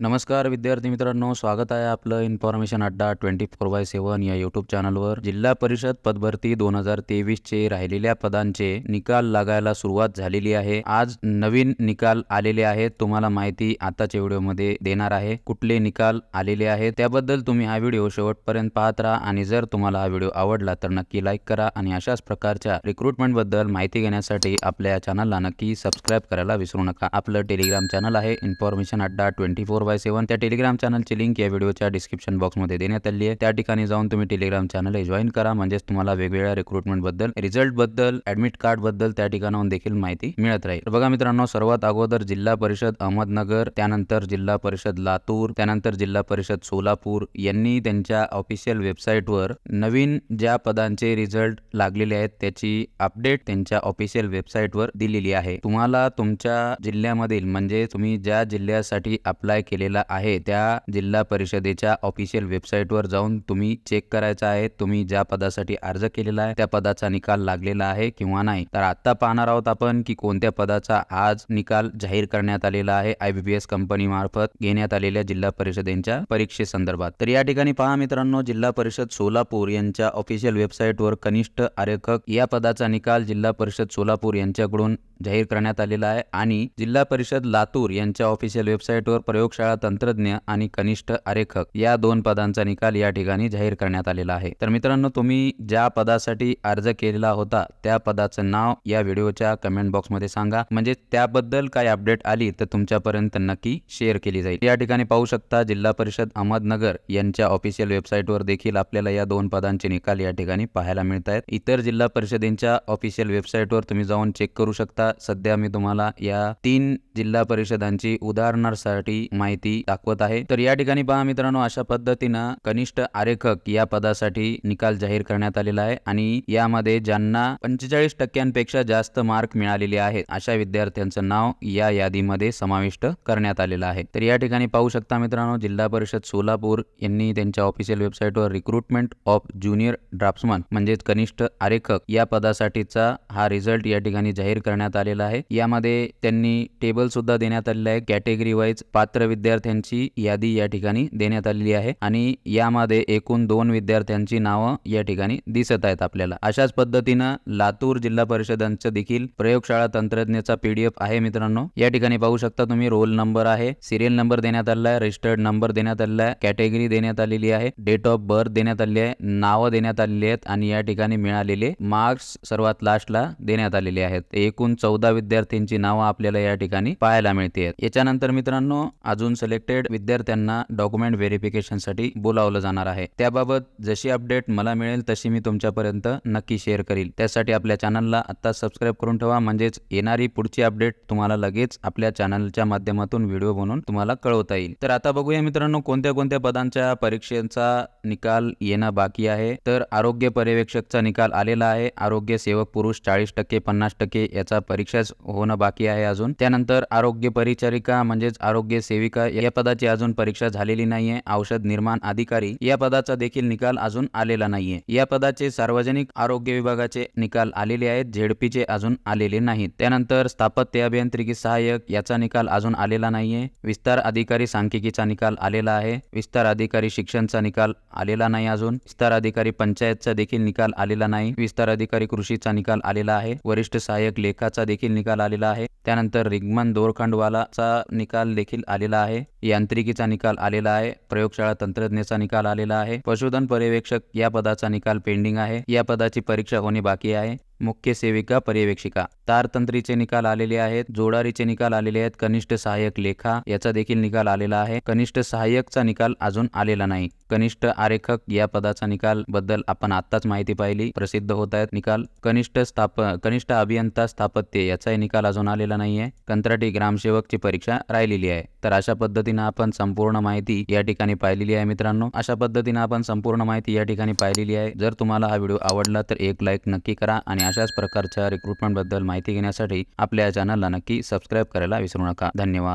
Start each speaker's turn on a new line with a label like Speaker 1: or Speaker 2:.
Speaker 1: नमस्कार विद्यार्थी मित्रांनो. स्वागत आहे आपलं information Adda twenty four by सेवन या यूट्यूब चॅनलवर जिल्हा परिषद पदभरती दोन हजार तेवीसचे राहिलेल्या पदांचे निकाल लागायला सुरुवात झालेली आहे. आज नवीन निकाल आलेले आहेत. तुम्हाला माहिती आताच्या व्हिडिओमध्ये देणार आहे. कुठले निकाल आलेले आहेत त्याबद्दल तुम्ही हा व्हिडिओ शेवटपर्यंत पाहत राहा आणि जर तुम्हाला हा व्हिडिओ आवडला तर नक्की लाईक करा आणि अशाच प्रकारच्या रिक्रुटमेंटबद्दल माहिती घेण्यासाठी आपल्या या चॅनलला नक्की सबस्क्राईब करायला विसरू नका. आपलं टेलिग्राम चॅनल आहे information Adda twenty four by seven त्या टेलिग्राम चॅनलची लिंक या व्हिडिओच्या डिस्क्रिप्शन बॉक्समध्ये देण्यात आली आहे. त्या ठिकाणी जाऊन तुम्ही टेलिग्राम चॅनल जॉईन करा. म्हणजेच तुम्हाला वेगवेगळ्या रिक्रुटमेंटबद्दल रिझल्टबद्दल ऍडमिट कार्डबद्दल त्या ठिकाणाहून देखील माहिती मिळत राहील. बघा मित्रांनो सर्वात अगोदर जिल्हा परिषद अहमदनगर त्यानंतर जिल्हा परिषद लातूर त्यानंतर जिल्हा परिषद सोलापूर यांनी त्यांच्या ऑफिशियल वेबसाईटवर नवीन ज्या पदांचे रिझल्ट लागलेले आहेत त्याची अपडेट त्यांच्या ऑफिशियल वेबसाईटवर दिलेली आहे. तुम्हाला तुमच्या जिल्ह्यामधील म्हणजे तुम्ही ज्या जिल्ह्यासाठी अप्लाय केलेला आहे. त्या जिल्हा परिषदेच्या ऑफिशियल वेबसाईटवर जाऊन तुम्ही चेक करायचा आहे. तुम्ही ज्या पदासाठी अर्ज केलेला आहे त्या पदाचा निकाल लागलेला आहे किंवा नाही. तर आता पाहणार आहोत आपण की कोणत्या पदाचा आज निकाल जाहीर करण्यात आलेला आहे. आयबीपीएस कंपनी मार्फत घेण्यात आलेल्या जिल्हा परिषदेच्या परीक्षेसंदर्भात. तर या ठिकाणी पहा मित्रांनो जिल्हा परिषद सोलापूर यांच्या ऑफिशियल वेबसाईटवर कनिष्ठ आरेखक या पदाचा निकाल जिल्हा परिषद सोलापूर यांच्याकडून जाहीर करण्यात आलेला आहे. आणि जिल्हा परिषद लातूर यांच्या ऑफिशियल वेबसाईटवर प्रयोगशाळा तंत्रज्ञ आणि कनिष्ठ आरेखक या दोन पदांचा निकाल या ठिकाणी जाहीर करण्यात आलेला आहे. तर मित्रांनो तुम्ही ज्या पदासाठी अर्ज केलेला होता त्या पदाचं नाव या व्हिडिओच्या कमेंट बॉक्समध्ये सांगा. म्हणजे त्याबद्दल काय अपडेट आली तर तुमच्यापर्यंत नक्की शेअर केली जाईल. या ठिकाणी पाहू शकता जिल्हा परिषद अहमदनगर यांच्या ऑफिशियल वेबसाईटवर देखील आपल्याला या दोन पदांचे निकाल या ठिकाणी पाहायला मिळत आहेत. इतर जिल्हा परिषदेच्या ऑफिशियल वेबसाईटवर तुम्ही जाऊन चेक करू शकता. सध्या मी तुम्हाला या तीन जिल्हा परिषदांची उदाहरणासाठी माहिती दाखवत आहे. तर या ठिकाणी पहा मित्रांनो अशा पद्धतीनं कनिष्ठ आरेखक या पदासाठी निकाल जाहीर करण्यात आलेला आहे आणि यामध्ये ज्यांना पंचेचाळीस टक्क्यांपेक्षा जास्त मार्क मिळालेले आहेत अशा विद्यार्थ्यांचं नाव या यादीमध्ये समाविष्ट करण्यात आलेलं आहे. तर या ठिकाणी पाहू शकता मित्रांनो जिल्हा परिषद सोलापूर यांनी त्यांच्या ऑफिशियल वेबसाईटवर रिक्रुटमेंट ऑफ ज्युनियर ड्राफ्ट्समन म्हणजेच कनिष्ठ आरेखक या पदासाठीचा हा रिझल्ट या ठिकाणी जाहीर करण्यात आलेला आहे. यामध्ये त्यांनी टेबल सुद्धा देण्यात आलेला आहे. कॅटेगरी वाईज पात्र विद्यार्थ्यांची यादी या ठिकाणी देण्यात आलेली आहे आणि यामध्ये एकूण दोन विद्यार्थ्यांची नावं या ठिकाणी दिसत आहेत आपल्याला. अशाच पद्धतीनं लातूर जिल्हा परिषदांचं देखील प्रयोगशाळा तंत्रज्ञचा पीडीएफ आहे मित्रांनो. या ठिकाणी पाहू शकता तुम्ही रोल नंबर आहे सिरियल नंबर देण्यात आलेला आहे रजिस्टर्ड नंबर देण्यात आलेला आहे कॅटेगरी देण्यात आलेली आहे डेट ऑफ बर्थ देण्यात आली आहे नावं देण्यात आलेली आहेत आणि या ठिकाणी मिळालेले मार्क्स सर्वात लास्टला देण्यात आलेले आहेत. एकूण चौदा विद्यार्थ्यांची नावं आपल्याला या ठिकाणी पाहायला मिळते याच्यानंतर मित्रांनो अजून सिलेक्टेड विद्यार्थ्यांना डॉक्युमेंट व्हेरिफिकेशनसाठी बोलावलं जाणार आहे. त्याबाबत जशी अपडेट मला मिळेल तशी मी तुमच्यापर्यंत नक्की शेअर करील. त्यासाठी आपल्या चॅनलला आत्ता सबस्क्राईब करून ठेवा. म्हणजेच येणारी पुढची अपडेट तुम्हाला लगेच आपल्या चॅनलच्या माध्यमातून व्हिडिओ बनवून तुम्हाला कळवता येईल. तर आता बघूया मित्रांनो कोणत्या कोणत्या पदांच्या परीक्षेचा निकाल येणं बाकी आहे? तर आरोग्य पर्यवेक्षकचा निकाल आलेला आहे. आरोग्य सेवक पुरुष चाळीस टक्के पन्नास टक्के याचा परीक्षाच होणं बाकी आहे अजून. त्यानंतर आरोग्य परिचारिका म्हणजेच आरोग्य सेविका या पदाची अजून परीक्षा झालेली नाहीये. औषध निर्माण अधिकारी या पदाचा देखील निकाल अजून आलेला नाहीये. या पदाचे सार्वजनिक आरोग्य विभागाचे निकाल आलेले आहेत. झेडपीचे अजून आलेले नाहीत. त्यानंतर स्थापत्य अभियांत्रिकी सहाय्यक याचा निकाल अजून आलेला नाहीये. विस्तार अधिकारी सांख्यिकीचा निकाल आलेला आहे. विस्तार अधिकारी शिक्षणचा निकाल आलेला नाही अजून. विस्तार अधिकारी पंचायतचा देखील निकाल आलेला नाही. विस्तार अधिकारी कृषीचा निकाल आलेला आहे. वरिष्ठ सहाय्यक लेखाचा देखील निकाल आलेला आहे. त्यानंतर रिगमन दोरखंडवालाचा निकाल देखील आलेला आहे. cae यांत्रिकीचा निकाल आलेला आहे. प्रयोगशाळा तंत्रज्ञाचा निकाल आलेला आहे. पशुधन पर्यवेक्षक या पदाचा निकाल पेंडिंग आहे. या पदाची परीक्षा होणे बाकी आहे. मुख्य सेविका पर्यवेक्षिका. तारतंत्रीचे निकाल आलेले आहेत. जोडारीचे निकाल आलेले आहेत. कनिष्ठ सहाय्यक लेखा याचा देखील निकाल आलेला आहे. कनिष्ठ सहाय्यकचा निकाल अजून आलेला नाही. कनिष्ठ आरेखक या पदाचा निकाल बद्दल आपण आत्ताच माहिती पाहिली. प्रसिद्ध होत आहेत निकाल. कनिष्ठ स्थाप कनिष्ठ अभियंता स्थापत्य याचाही निकाल अजून आलेला नाहीये. कंत्राटी ग्रामसेवकची परीक्षा राहिलेली आहे. तर अशा पद्धतीने आपण संपूर्ण माहिती या ठिकाणी पाहिलेली आहे मित्रांनो. अशा पद्धतीनं आपण संपूर्ण माहिती या ठिकाणी पाहिलेली आहे. जर तुम्हाला हा व्हिडिओ आवडला तर एक लाईक नक्की करा आणि अशाच प्रकारच्या रिक्रुटमेंटबद्दल माहिती घेण्यासाठी आपल्या चॅनलला नक्की सबस्क्राईब करायला विसरू नका. धन्यवाद.